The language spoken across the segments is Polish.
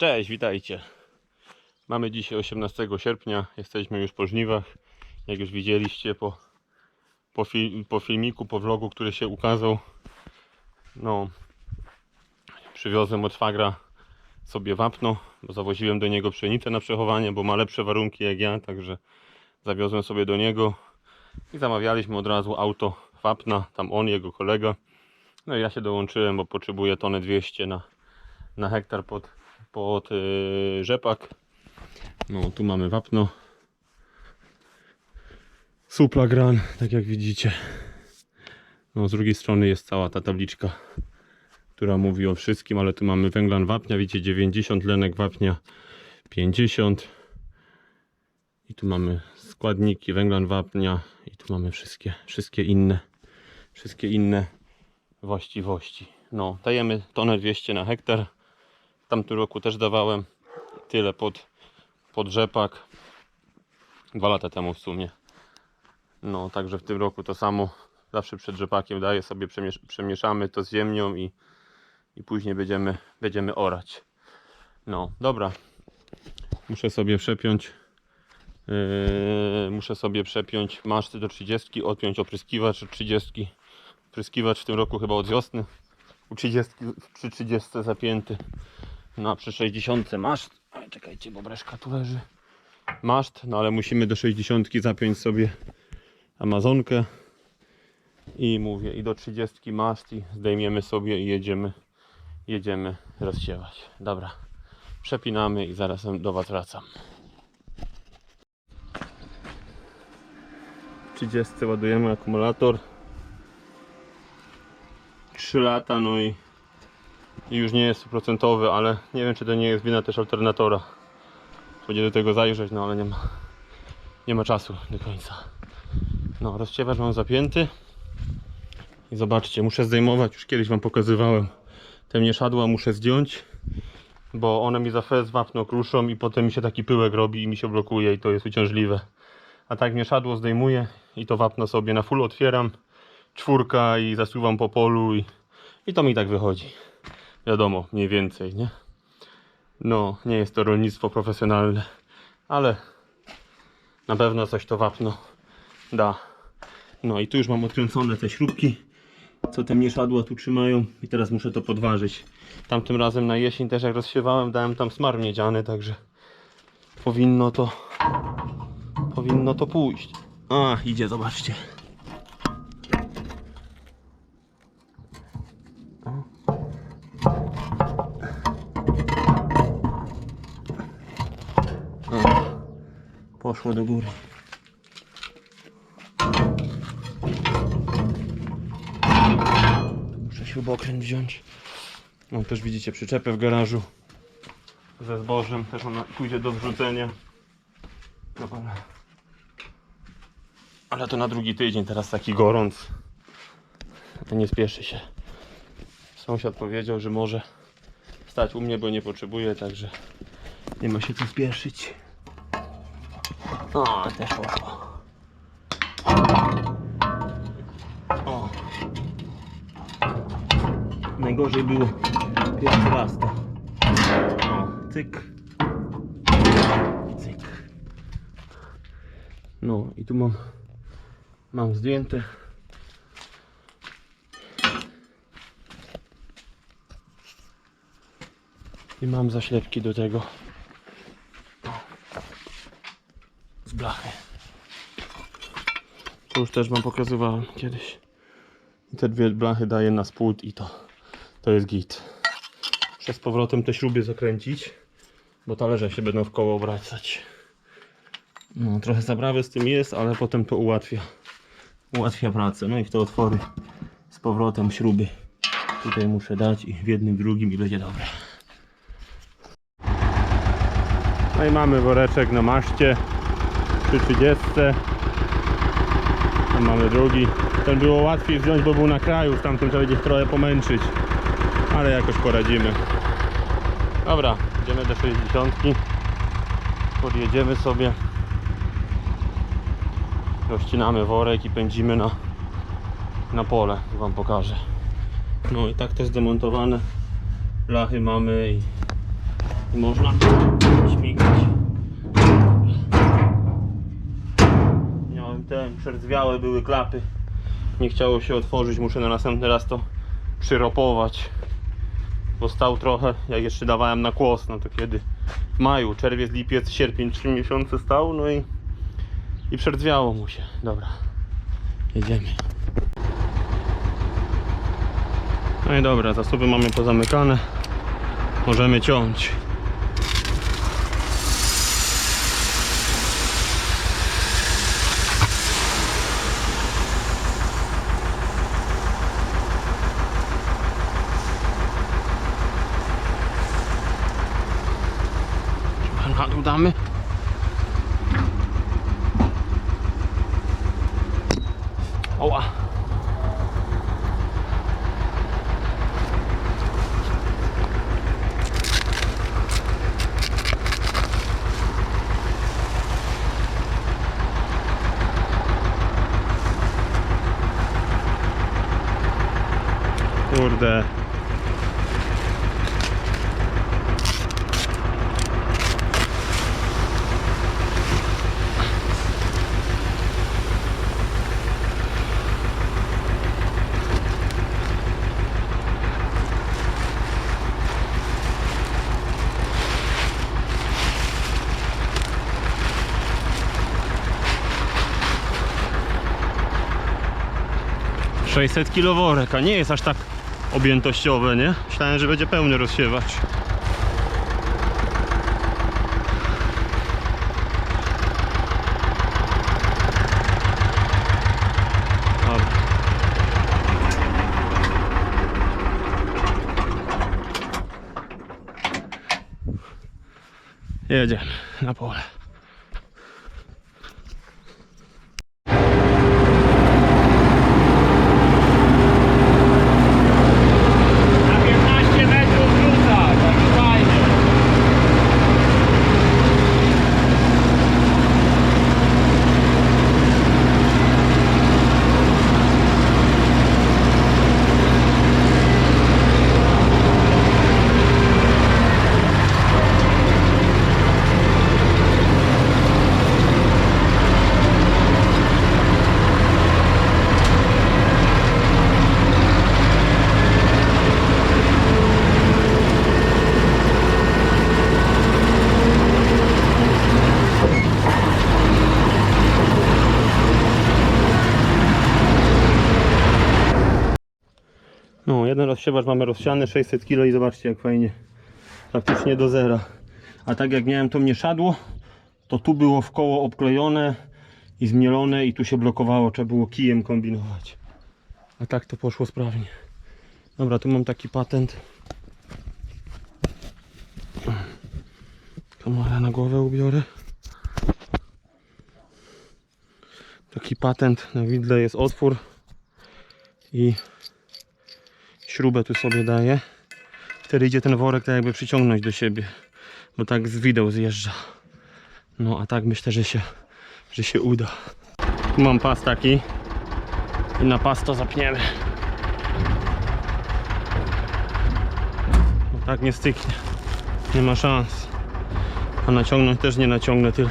Cześć, witajcie. Mamy dzisiaj 18 sierpnia, jesteśmy już po żniwach. Jak już widzieliście po, po, po filmiku, po vlogu, który się ukazał. No, przywiozłem od szwagra sobie wapno, bo zawoziłem do niego pszenicę na przechowanie, bo ma lepsze warunki jak ja, także zawiozłem sobie do niego i zamawialiśmy od razu auto wapna, tam on, jego kolega. No i ja się dołączyłem, bo potrzebuję tonę 200 na, na hektar pod, pod yy, rzepak. No tu mamy wapno. Supla gran, tak jak widzicie. No z drugiej strony jest cała ta tabliczka, która mówi o wszystkim, ale tu mamy węglan wapnia, widzicie 90, lenek wapnia 50. I tu mamy składniki węglan wapnia i tu mamy wszystkie, wszystkie inne, wszystkie inne właściwości. No, dajemy tonę 200 na hektar. Tamtym roku też dawałem tyle pod, pod rzepak. Dwa lata temu w sumie. No, także w tym roku to samo. Zawsze przed rzepakiem daję sobie, przemiesz przemieszamy to z ziemią i, i później będziemy, będziemy orać. No, dobra. Muszę sobie przepiąć Yy, muszę sobie przepiąć maszty do 30, odpiąć opryskiwacz od 30. Opryskiwacz w tym roku chyba od wiosny. U 30, przy 30 zapięty. No a przy 60 maszt. Ale czekajcie, bo breszka tu leży. Maszt, no ale musimy do 60 zapiąć sobie Amazonkę. I mówię, i do 30 maszt i zdejmiemy sobie i jedziemy, jedziemy rozsiewać. Dobra, przepinamy i zaraz do Was wracam. 30 ładujemy akumulator 3 lata no i, i już nie jest procentowy, ale nie wiem czy to nie jest wina też alternatora. Będzie do tego zajrzeć, no ale nie ma nie ma czasu do końca. No rozciewacz mam zapięty. I zobaczcie, muszę zdejmować, już kiedyś wam pokazywałem. Te mieszadła muszę zdjąć bo one mi za fez wapno kruszą i potem mi się taki pyłek robi i mi się blokuje i to jest uciążliwe. A tak mieszadło zdejmuję i to wapno sobie na full otwieram. Czwórka i zasuwam po polu i, i to mi tak wychodzi. Wiadomo, mniej więcej, nie? No, nie jest to rolnictwo profesjonalne, ale na pewno coś to wapno da. No i tu już mam odkręcone te śrubki, co te mieszadła tu trzymają i teraz muszę to podważyć. Tamtym razem na jesień też jak rozsiewałem, dałem tam smar miedziany, także powinno to powinno to pójść. A, idzie, zobaczcie. Poszło do góry. Muszę śrubokręt wziąć. No też widzicie przyczepę w garażu ze zbożem. Też ona pójdzie do wrzucenia. Dobra. Ale to na drugi tydzień, teraz taki gorąc. To nie spieszy się. Sąsiad powiedział, że może stać u mnie, bo nie potrzebuje, także nie ma się co spieszyć. O, też poszło. O. Najgorzej było pierwszy raz to. O, cyk. Cyk. No i tu mam mam zdjęte. I mam zaślepki do tego. Z blachy. Już też wam pokazywałem kiedyś. Te dwie blachy daję na spód i to, to jest git. Muszę z powrotem te śruby zakręcić, bo talerze się będą w koło obracać. No, trochę zaprawy z tym jest, ale potem to ułatwia ułatwia pracę. No i w te otwory z powrotem śruby tutaj muszę dać i w jednym, drugim i będzie dobre. No i mamy woreczek na maszcie przy 30. Mamy drugi. Ten było łatwiej wziąć, bo był na kraju, w tamtym trzeba będzie trochę pomęczyć. Ale jakoś poradzimy. Dobra, idziemy do 60. Podjedziemy sobie rozcinamy worek i pędzimy na, na pole, wam pokażę. No i tak to zdemontowane. Lachy mamy i I można śmigać. Miałem te przerdwiałe były klapy. Nie chciało się otworzyć, muszę na następny raz to przyropować. Bo stał trochę, jak jeszcze dawałem na kłos, no to kiedy w maju, czerwiec, lipiec, sierpień, 3 miesiące stał, no i i przerdwiało mu się. Dobra, jedziemy. No i dobra, zasoby mamy pozamykane. Możemy ciąć. Chyba na dół damy. Oła. Kurde. Sześćset kilo worek, a nie jest aż tak objętościowe, nie? Myślałem, że będzie pełny rozsiewać. Dobra. Jedziemy na pole. Na 15 metrów wrzuca, tak fajnie. No, jeden rozsiewacz mamy rozsiany 600 kg i zobaczcie jak fajnie. Praktycznie do zera. A tak jak miałem to mieszadło, to tu było w koło obklejone i zmielone i tu się blokowało, trzeba było kijem kombinować. A tak to poszło sprawnie. Dobra, tu mam taki patent. Kamerę na głowę ubiorę. Taki patent na widle jest otwór i śrubę tu sobie daję. Wtedy idzie ten worek tak jakby przyciągnąć do siebie, bo tak z wideł zjeżdża. No a tak myślę, że się, że się uda. Tu mam pas taki i na pas to zapniemy. No tak nie styknie. Nie ma szans. A naciągnąć też nie naciągnę tyle.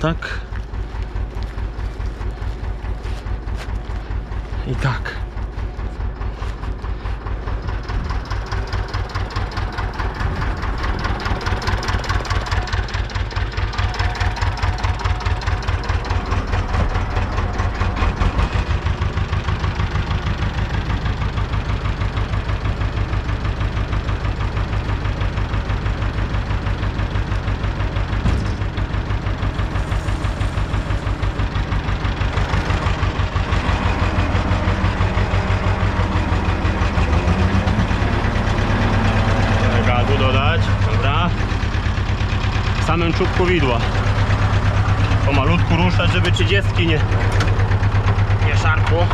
Tak. I tak. W samym czubku widła. Pomalutku ruszać, żeby 30 nie, nie szarpło.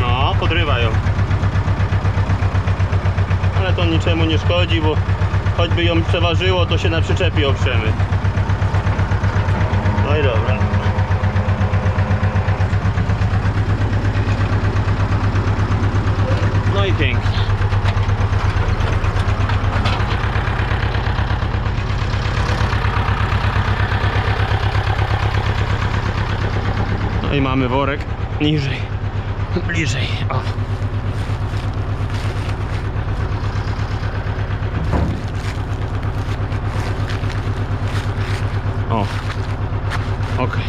No, podrywa ją. Ale to niczemu nie szkodzi, bo choćby ją przeważyło, to się na przyczepie oprzemy. No i dobra. No i pięknie. No i mamy worek niżej, bliżej. O. Okej.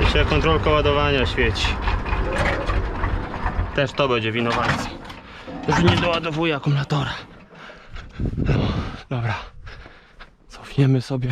Jeszcze kontrolka ładowania świeci. Też to będzie winowajcą. Że nie doładowuje akumulatora. No, dobra. Cofniemy sobie.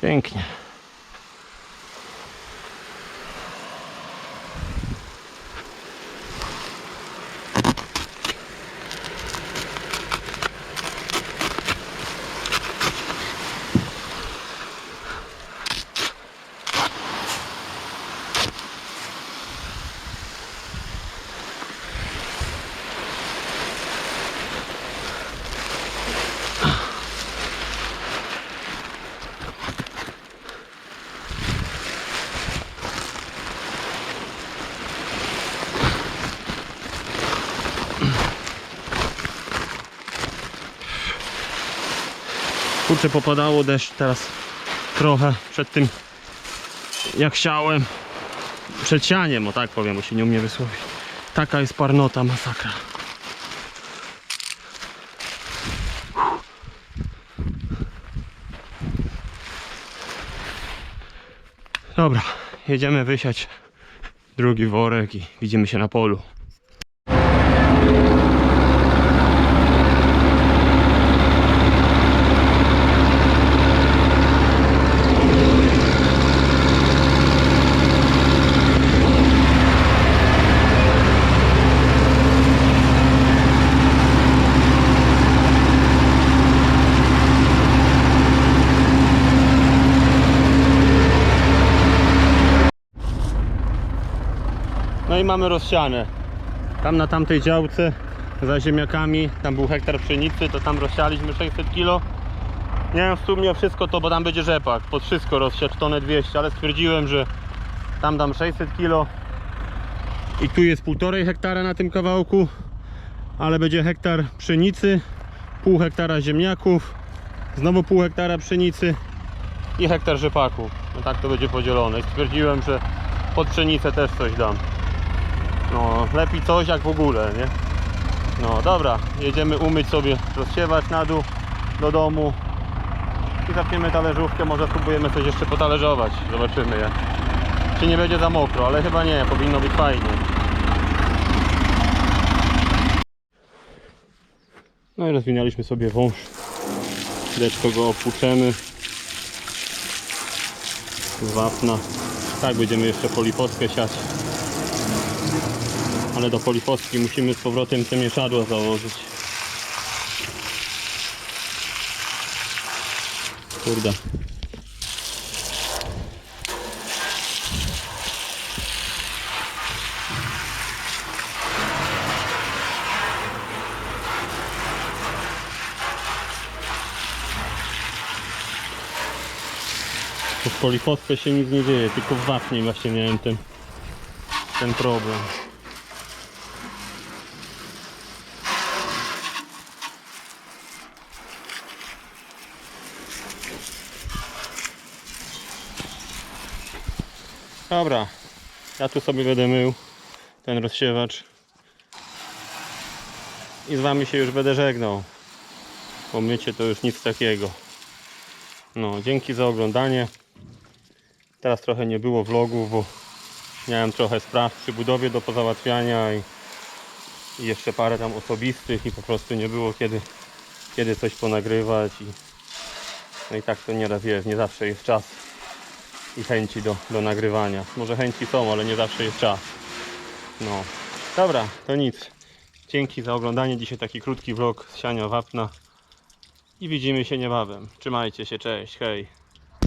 Pięknie. Kurczę, popadało deszcz teraz trochę przed tym, jak chciałem. Przed sianiem, o tak powiem, bo się nie umie wysłowić. Taka jest parnota, masakra. Dobra, jedziemy wysiać drugi worek i widzimy się na polu. I mamy rozsiane. Tam na tamtej działce za ziemniakami, tam był hektar pszenicy, to tam rozsialiśmy 600 kg. Wiem w sumie wszystko to, bo tam będzie rzepak, pod wszystko rozsiać tonę 200, ale stwierdziłem, że tam dam 600 kg i tu jest półtorej hektara na tym kawałku, ale będzie hektar pszenicy, pół hektara ziemniaków, znowu pół hektara pszenicy i hektar rzepaku. No tak to będzie podzielone. Stwierdziłem, że pod pszenicę też coś dam. No, lepiej coś jak w ogóle, nie? No dobra, jedziemy umyć sobie, rozsiewać na dół do domu i zapniemy talerzówkę, może spróbujemy coś jeszcze potalerzować, zobaczymy jak. Czy nie będzie za mokro, ale chyba nie, powinno być fajnie. No i rozwinęliśmy sobie wąż. Chwileczkę go opłuczemy. Z wapna. Tak, będziemy jeszcze polipostkę siać ale do polifostki musimy z powrotem te mieszadła założyć. Kurde. W polifostce się nic nie dzieje, tylko w wapnie właśnie miałem ten, ten problem. Dobra, ja tu sobie będę mył ten rozsiewacz i z wami się już będę żegnał. Bo mycie to już nic takiego. No, dzięki za oglądanie. Teraz trochę nie było vlogów, bo miałem trochę spraw przy budowie do pozałatwiania i, i jeszcze parę tam osobistych i po prostu nie było kiedy, kiedy coś ponagrywać i no i tak to nieraz jest, nie zawsze jest czas i chęci do, do nagrywania. Może chęci są, ale nie zawsze jest czas. No, dobra, to nic. Dzięki za oglądanie. Dzisiaj taki krótki vlog z siania wapna. I widzimy się niebawem. Trzymajcie się, cześć, hej.